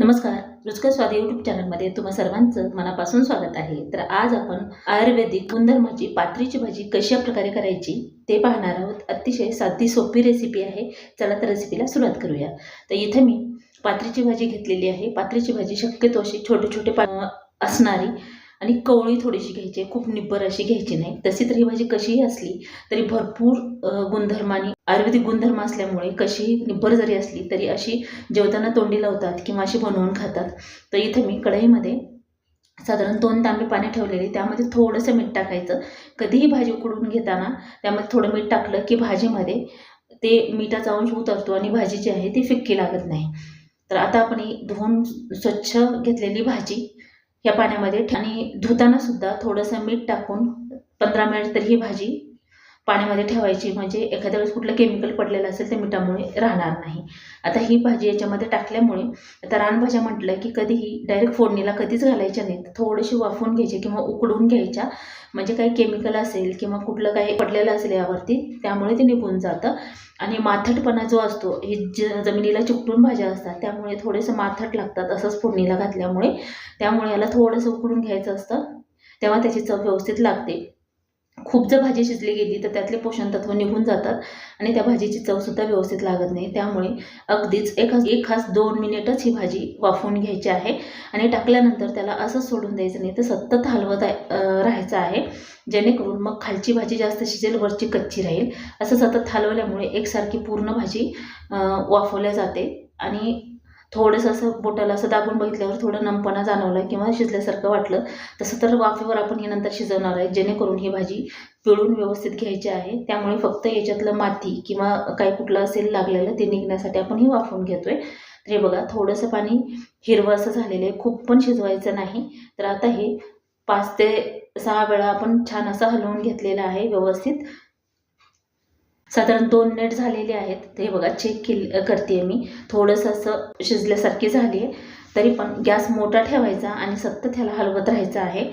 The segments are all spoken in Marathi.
नमस्कार. रुचकर स्वाद यूट्यूब चॅनलमध्ये तुम्हा सर्वांचं मनापासून स्वागत आहे. तर आज आपण आयुर्वेदिक गुणधर्माची पात्रीची भाजी कशा प्रकारे करायची ते पाहणार आहोत. अतिशय साधी सोपी रेसिपी आहे. चला तर रेसिपीला सुरुवात करूया. तर इथं मी पात्रीची भाजी घेतलेली आहे. पात्रीची भाजी शक्यतो अशी छोटे छोटे पा असणारी आणि कवळी थोडीशी घ्यायची आहे, खूप निब्बर अशी घ्यायची नाही. तशी तर ही भाजी कशीही असली तरी भरपूर गुणधर्माने आयुर्वेदिक गुणधर्म असल्यामुळे कशीही निब्बर जरी असली तरी अशी जेवताना तोंडी लावतात किंवा अशी बनवून खातात. तर इथे मी कढईमध्ये साधारण दोन तांबे पाणी ठेवलेले त्यामध्ये थोडंसं मीठ टाकायचं. कधीही भाजी उकडून घेताना त्यामध्ये थोडं मीठ टाकलं की भाजीमध्ये ते मिठाचा अंश उतरतो आणि भाजी जी आहे ती फिक्की लागत नाही. तर आता आपण ही धुवून स्वच्छ घेतलेली भाजी या पाण्यामध्ये आणि धुताना सुद्धा थोडंसं मीठ टाकून पंधरा मिनिट तरी ही भाजी पाण्यामध्ये ठेवायची. म्हणजे एखाद्या वेळेस कुठलं केमिकल पडलेलं असेल ते मिठामुळे राहणार नाही. आता ही भाजी याच्यामध्ये टाकल्यामुळे आता रानभाज्या म्हटलं की कधीही डायरेक्ट फोडणीला कधीच घालायच्या नाहीत. थोडीशी वाफवून घ्यायची किंवा उकडून घ्यायच्या. म्हणजे काही केमिकल असेल किंवा कुठलं काही पडलेलं असेल यावरती त्यामुळे ते निघून जातं. आणि माथटपणा जो असतो हे ज जमिनीला चिकटून भाज्या असतात त्यामुळे थोडेसं माथट लागतात असंच फोडणीला घातल्यामुळे. त्यामुळे याला थोडंसं उकडून घ्यायचं असतं. तेव्हा त्याची चव व्यवस्थित लागते. खूप जर भाजी शिजली गेली तर त्यातले पोषण तत्व निघून जातात आणि त्या भाजीची चवसुद्धा व्यवस्थित लागत नाही. त्यामुळे अगदीच एक एक खास दोन मिनिटच ही भाजी वाफवून घ्यायची आहे आणि टाकल्यानंतर त्याला असंच सोडून द्यायचं नाही तर सतत हलवत आहे राहायचं आहे. जेणेकरून मग खालची भाजी जास्त शिजेल वरची कच्ची राहील. असं सतत हलवल्यामुळे एकसारखी पूर्ण भाजी वाफवल्या जाते आणि थोडंसं असं बोटाला असं दाबून बघितल्यावर थोडं नमपणा जाणवला किंवा शिजल्यासारखं वाटलं तसं तर वाफेवर आपण हे नंतर शिजवणार आहे जेणेकरून ही भाजी पिळून व्यवस्थित घ्यायची आहे. त्यामुळे फक्त याच्यातलं माती किंवा काही कुठलं असेल लागलेलं ते निघण्यासाठी आपण हे वाफवून घेतोय. तर हे बघा थोडंसं पाणी हिरवं असं झालेलं आहे खूप पण शिजवायचं नाही. तर आता हे पाच ते सहा वेळा आपण छान असं हलवून घेतलेलं आहे व्यवस्थित. साधारण दोन मिनिट झालेले आहेत. ते बघा चेक केल करते मी. थोडंसं असं शिजल्यासारखी झाली आहे तरी पण गॅस मोठा ठेवायचा आणि सतत ह्याला हलवत राहायचं आहे.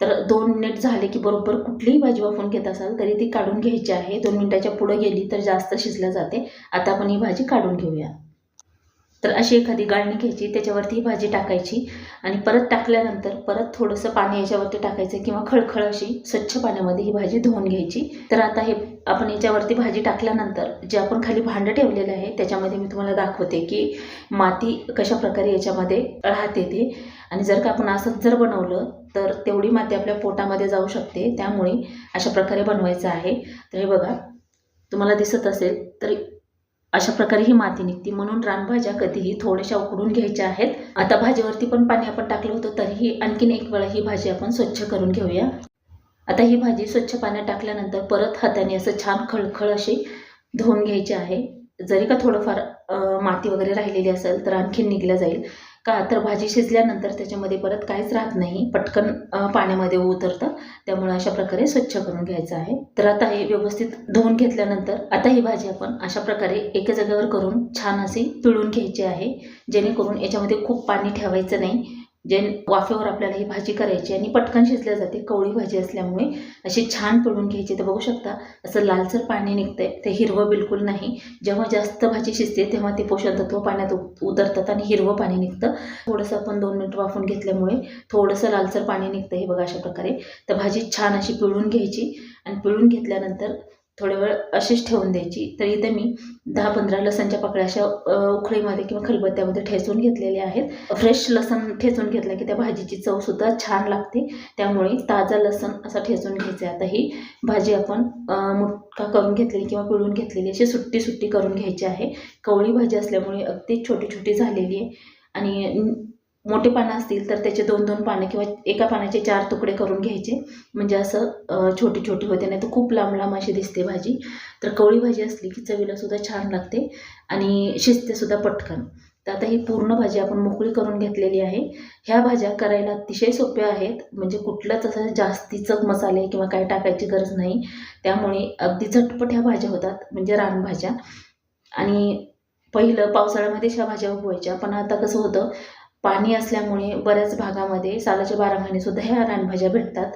तर दोन मिनिट झाले की बरोबर कुठलीही भाजी वाफून घेत असाल तरी ती काढून घ्यायची आहे. दोन मिनिटाच्या पुढं गेली तर जास्त शिजल्या जाते. आता आपण ही भाजी काढून घेऊया. तर अशी एखादी गाळणी घ्यायची त्याच्यावरती ही भाजी टाकायची आणि परत टाकल्यानंतर परत थोडंसं पाणी याच्यावरती टाकायचं किंवा खळखळ अशी स्वच्छ पाण्यामध्ये ही भाजी धुवून घ्यायची. तर आता हे आपण याच्यावरती भाजी टाकल्यानंतर जे आपण खाली भांडं ठेवलेलं आहे त्याच्यामध्ये मी तुम्हाला दाखवते की माती कशा प्रकारे याच्यामध्ये राहते ते. आणि जर का आपण असंच जर बनवलं तर तेवढी माती आपल्या पोटामध्ये जाऊ शकते. त्यामुळे अशा प्रकारे बनवायचं आहे. तर हे बघा तुम्हाला दिसत असेल तर अशा प्रकारे ही माती निघते. म्हणून रानभाज्या कधीही थोड्याशा उकडून घ्यायच्या आहेत. आता भाजीवरती पण पाणी आपण टाकलं होतं तरीही आणखीन एक वेळा ही भाजी आपण स्वच्छ करून घेऊया. आता ही भाजी स्वच्छ पाण्यात टाकल्यानंतर परत हाताने असं छान खळखळ अशी धुवून घ्यायची आहे. जरी का थोडंफार माती वगैरे राहिलेली असेल तर आणखीन निघल्या जाईल. का तर भाजी शिजल्यानंतर त्याच्यामध्ये परत काहीच राहत नाही. पटकन पाण्यामध्ये उतरतं. त्यामुळे अशा प्रकारे स्वच्छ करून घ्यायचं आहे. तर आता हे व्यवस्थित धुवून घेतल्यानंतर आता ही भाजी आपण अशा प्रकारे एका जागेवर करून छान अशी पिळून घ्यायची आहे. जेणेकरून याच्यामध्ये खूप पाणी ठेवायचं नाही. जे वाफेवर आपल्याला ही भाजी करायची आणि पटकन शिजल्या जाते कवळी भाजी असल्यामुळे अशी छान पिळून घ्यायची. तर बघू शकता असं लालसर पाणी निघतंय. ते हिरवं बिलकुल नाही. जेव्हा जास्त भाजी शिजते तेव्हा ते पोषण तत्व पाण्यात उत- उतरतात आणि हिरवं पाणी निघतं. थोडंसं आपण दोन मिनिट वाफून घेतल्यामुळे थोडंसं लालसर पाणी निघतं हे बघा अशा प्रकारे. तर भाजी छान अशी पिळून घ्यायची. आणि पिळून घेतल्यानंतर थोडा वेळ अशीच ठेवून द्यायची. तर इथे मी दहा पंधरा लसणच्या पाकळ्या अशा उखळीमध्ये किंवा खलबत्त्यामध्ये ठेचून घेतलेल्या आहेत. फ्रेश लसण ठेचून घेतलं की त्या भाजीची चवसुद्धा छान लागते. त्यामुळे ताजा लसण असा ठेचून घ्यायचा आहे. आता ही भाजी आपण अ, मुटका करून घेतलेली किंवा पिळून घेतलेली अशी सुट्टी सुट्टी करून घ्यायची आहे. कवळी भाजी असल्यामुळे अगदी छोटी छोटी झालेली आहे. आणि मोठे पानं असतील तर त्याचे दोन दोन पानं किंवा एका पानाचे चार तुकडे करून घ्यायचे. म्हणजे असं छोटी छोटी होते नाही तर खूप लांब लांब अशी दिसते भाजी. तर कवळी भाजी असली की चवीला सुद्धा छान लागते आणि शिजतेसुद्धा पटकन. तर आता ही पूर्ण भाजी आपण मोकळी करून घेतलेली आहे. ह्या भाज्या करायला अतिशय सोप्या आहेत. म्हणजे कुठलंच असं जास्तीचं मसाले किंवा काय टाकायची गरज नाही. त्यामुळे अगदी झटपट ह्या भाज्या होतात म्हणजे रानभाज्या आणि पहिलं पावसाळ्यामध्येच ह्या भाज्या उगवायच्या. पण आता कसं होतं पाणी असल्यामुळे बऱ्याच भागामध्ये सालाच्या बारा महिनेसुद्धा ह्या रानभाज्या भेटतात.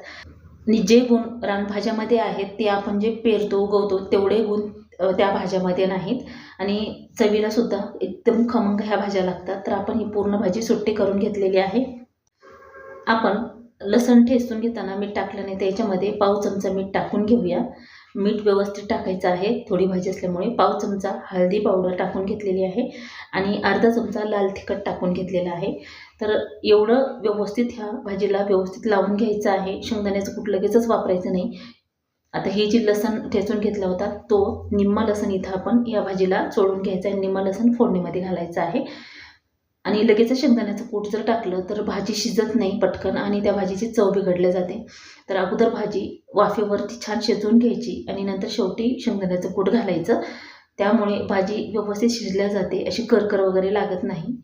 आणि जे गुण रानभाज्यामध्ये आहेत ते आपण जे पेरतो उगवतो तेवढे गुण त्या भाज्यामध्ये नाहीत. आणि चवीला सुद्धा एकदम खमंग ह्या भाज्या लागतात. तर आपण ही पूर्ण भाजी सुट्टी करून घेतलेली आहे. आपण लसण ठेचून घेताना मीठ टाकलं नाही पाव चमचा मीठ टाकून घेऊया. मीठ व्यवस्थित टाकायचं आहे. थोडी भाजी असल्यामुळे पाव चमचा हळदी पावडर टाकून घेतलेली आहे आणि अर्धा चमचा लाल तिखट टाकून घेतलेला आहे. तर एवढं व्यवस्थित ह्या भाजीला व्यवस्थित लावून घ्यायचं आहे. शेंगदाण्याचं कुठं लगेचच वापरायचं नाही. आता हे जी लसण ठेचून घेतला होता तो निम्मा लसण इथं आपण या भाजीला सोडून घ्यायचा आहे. निम्मा लसण फोडणीमध्ये घालायचं आहे. आणि लगेचच शेंगदाण्याचं कूट जर टाकलं तर भाजी शिजत नाही पटकन आणि त्या भाजीची चव बिघडल्या जाते. तर अगोदर भाजी वाफेवरती छान शिजवून घ्यायची आणि नंतर शेवटी शेंगदाण्याचं कूट घालायचं. त्यामुळे भाजी व्यवस्थित शिजल्या जाते अशी करकर वगैरे लागत नाही.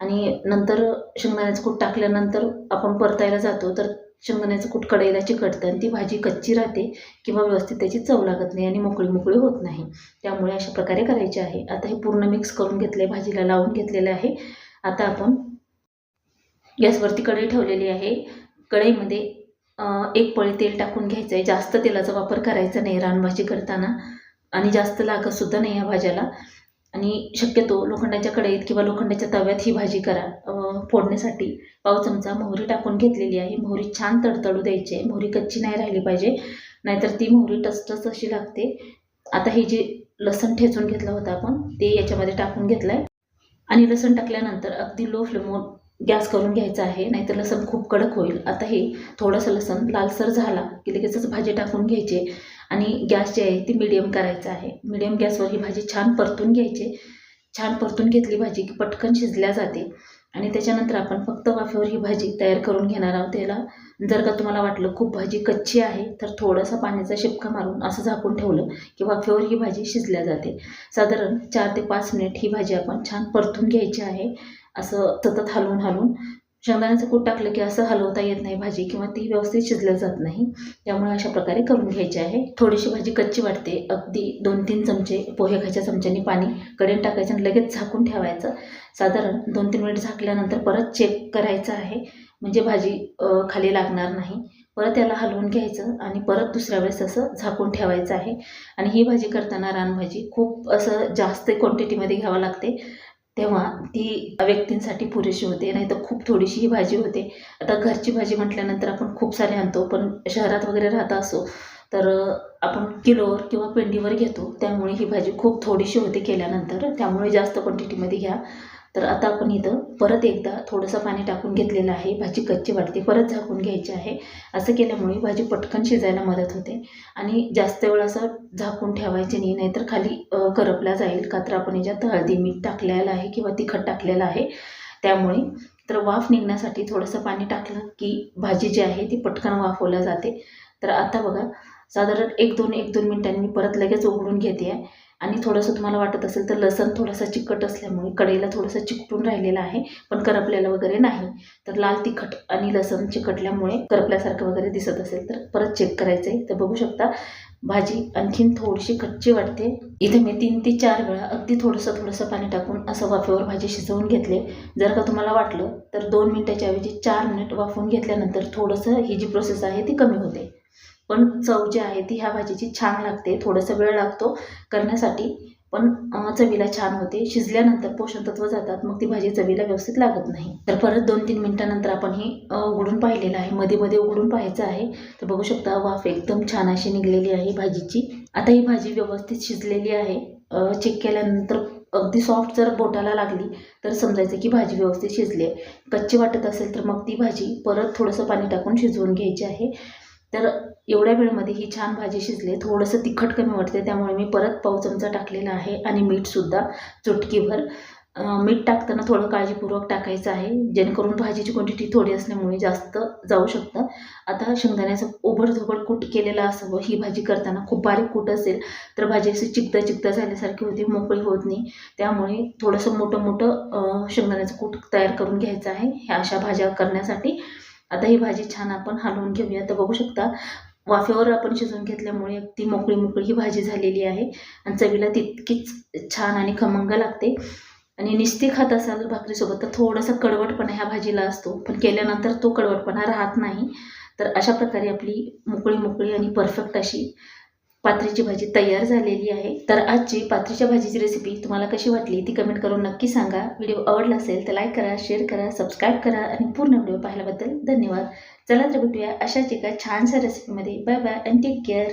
आणि नंतर शेंगदाण्याचं कूट टाकल्यानंतर आपण परतायला जातो तर शेंगदाण्याचं कूट कढईला चिकटतं आणि ती भाजी कच्ची राहते किंवा व्यवस्थित त्याची चव लागत नाही आणि मोकळी मोकळी होत नाही. त्यामुळे अशा प्रकारे करायचे आहे. आता हे पूर्ण मिक्स करून घेतले भाजीला लावून घेतलेलं आहे. आता आपण गॅसवरती कढई ठेवलेली आहे. कढईमध्ये एक पळी तेल टाकून घ्यायचं आहे जास्त तेलाचा वापर करायचा नाही रानभाजी करताना. आणि जास्त लागतसुद्धा नाही या भाज्याला. आणि शक्यतो लोखंडाच्या कढईत किंवा लोखंडाच्या तव्यात ही भाजी करा. फोडण्यासाठी पाव चमचा मोहरी टाकून घेतलेली आहे. मोहरी छान तडतडू द्यायची. आहे मोहरी कच्ची नाही राहिली पाहिजे. नाहीतर ती मोहरी टसटस अशी लागते. आता ही जी लसण ठेचून घेतला होता आपण ते याच्यामध्ये टाकून घेतलं आहे आणि लसण टाकल्यानंतर अगदी लो फ्लेमवर गॅस करून घ्यायचा आहे नाहीतर लसण खूप कडक होईल. आता हे थोडंसं लसण लालसर झाला की लगेचच भाजी टाकून घ्यायचे आणि गॅस जे आहे ती मिडियम करायचा आहे. मिडियम गॅसवर ही भाजी छान परतून घ्यायची. छान परतून घेतली भाजी की पटकन शिजल्या जाते. आणि त्याच्यानंतर आपण फक्त वाफेवर ही भाजी तयार करून घेणार आहोत त्याला. जर का तुम्हाला वाटलं खूप भाजी कच्ची आहे तर थोडासा पाण्याचा शिपका मारून असं झाकून ठेवलं की वाफेवर ही भाजी शिजल्या जाते. साधारण चार ते पाच मिनिट ही भाजी आपण छान परतून घ्यायची आहे असं सतत हलवून हलवून. शेंगदाण्याचं कूट टाकलं की असं हलवता येत नाही भाजी किंवा ती व्यवस्थित शिजल्या जात नाही. त्यामुळे अशा प्रकारे करून घ्यायची आहे. थोडीशी भाजी कच्ची वाटते. अगदी दोन तीन चमचे पोहे खायच्या चमच्याने पाणी कडेन टाकायचं आणि लगेच झाकून ठेवायचं. साधारण दोन तीन मिनिट झाकल्यानंतर परत चेक करायचं आहे. म्हणजे भाजी खाली लागणार नाही. परत याला हलवून घ्यायचं आणि परत दुसऱ्या वेळेस असं झाकून ठेवायचं आहे. आणि ही भाजी करताना रानभाजी खूप असं जास्त क्वांटिटीमध्ये घ्यावं लागते. तेव्हा ती व्यक्तींसाठी पुरेशी होते नाही तर खूप थोडीशी ही भाजी होते. आता घरची भाजी म्हटल्यानंतर आपण खूप सारे आणतो पण शहरात वगैरे राहत असो तर आपण किलोवर किंवा पेंडीवर घेतो. त्यामुळे ही भाजी खूप थोडीशी होते केल्यानंतर त्यामुळे जास्त क्वांटिटीमध्ये घ्या. तर आता आपण इथं परत एकदा थोडंसं पाणी टाकून घेतलेलं आहे. भाजी कच्ची वाटते परत झाकून घ्यायची आहे. असं केल्यामुळे भाजी पटकन शिजायला मदत होते. आणि जास्त वेळ असं झाकून ठेवायची नाही नाहीतर खाली करपला जाईल का तर आपण याच्यात हळदी मीठ टाकलेलं आहे किंवा तिखट टाकलेलं आहे. त्यामुळे तर वाफ निघण्यासाठी थोडंसं पाणी टाकलं की भाजी जी आहे ती पटकन वाफवल्या जाते. तर आता बघा साधारण एक दोन एक दोन मिनटांनी मी परत लगेच उघडून घेते आहे. आणि थोडंसं तुम्हाला वाटत असेल तर लसण थोडंसं चिकट असल्यामुळे कढईला थोडंसं चिकटून राहिलेला आहे पण करपल्याला वगैरे नाही. तर लाल तिखट आणि लसण चिकटल्यामुळे करपल्यासारखं वगैरे दिसत असेल तर परत चेक करायचं आहे तर बघू शकता भाजी आणखीन थोडीशी कच्ची वाटते. इथे मी तीन ते चार वेळा अगदी थोडंसं थोडंसं पाणी टाकून असं वाफेवर भाजी शिजवून घेतले. जर का तुम्हाला वाटलं तर दोन मिनटाच्या ऐवजी चार मिनिट वाफवून घेतल्यानंतर थोडंसं ही जी प्रोसेस आहे ती कमी होते. पण चव जी आहे ती ह्या भाजीची छान लागते थोडासा वेळ लागतो करण्यासाठी. पण चवीला छान होते. शिजल्यानंतर पोषण तत्व जातात मग ती भाजी चवीला व्यवस्थित लागत नाही. तर परत दोन तीन मिनिटानंतर आपण ही उघडून पाहिलेलं आहे. मध्ये मध्ये उघडून पाहायचं आहे. तर बघू शकता वाफ एकदम छान अशी निघलेली आहे भाजीची. आता ही भाजी व्यवस्थित शिजलेली आहे. चेक केल्यानंतर अगदी सॉफ्ट जर बोटाला लागली तर समजायचं की भाजी व्यवस्थित शिजली आहे. कच्ची वाटत असेल तर मग ती भाजी परत थोडंसं पाणी टाकून शिजवून घ्यायची आहे. तर एवढ्या वेळमध्ये ही छान भाजी शिजली थोडंसं तिखट कमी वाटते त्यामुळे मी परत पाव चमचा टाकलेला आहे आणि मीठसुद्धा चुटकीभर. मीठ टाकताना थोडं काळजीपूर्वक टाकायचं आहे जेणेकरून भाजीची क्वांटिटी थोडी असल्यामुळे जास्त जाऊ शकतं. आता शेंगदाण्याचं ओबडधोबड कूट केलेलं असावं ही भाजी करताना खूप बारीक कूट असेल तर भाजी अशी चिकता चिकता झाल्यासारखी होती मोकळी होत नाही. त्यामुळे थोडंसं मोठं मोठं शेंगदाण्याचं कूट तयार करून घ्यायचं आहे ह्या अशा भाज्या करण्यासाठी. आता ही भाजी छान आपण हलवून घेऊया तर बघू शकता. वाफेवर आपण शिजवून घेतल्यामुळे ती मोकळी मोकळी ही भाजी झालेली आहे. आणि चवीला तितकीच छान आणि खमंग लागते. आणि निस्ती खात असाल भाकरीसोबत तर थोडासा कडवटपणा ह्या भाजीला असतो. पण केल्यानंतर तो कडवटपणा राहत नाही. तर अशा प्रकारे आपली मोकळी मोकळी आणि परफेक्ट अशी पात्रीची भाजी तयार झालेली आहे. तर आजची पात्रीच्या भाजीची रेसिपी तुम्हाला कशी वाटली ती कमेंट करून नक्की सांगा. व्हिडिओ आवडला असेल तर लाईक करा शेअर करा सबस्क्राईब करा आणि पूर्ण व्हिडिओ पाहिल्याबद्दल धन्यवाद. चला तर भेटूया अशाच एका छानशा रेसिपीमध्ये bye bye and take care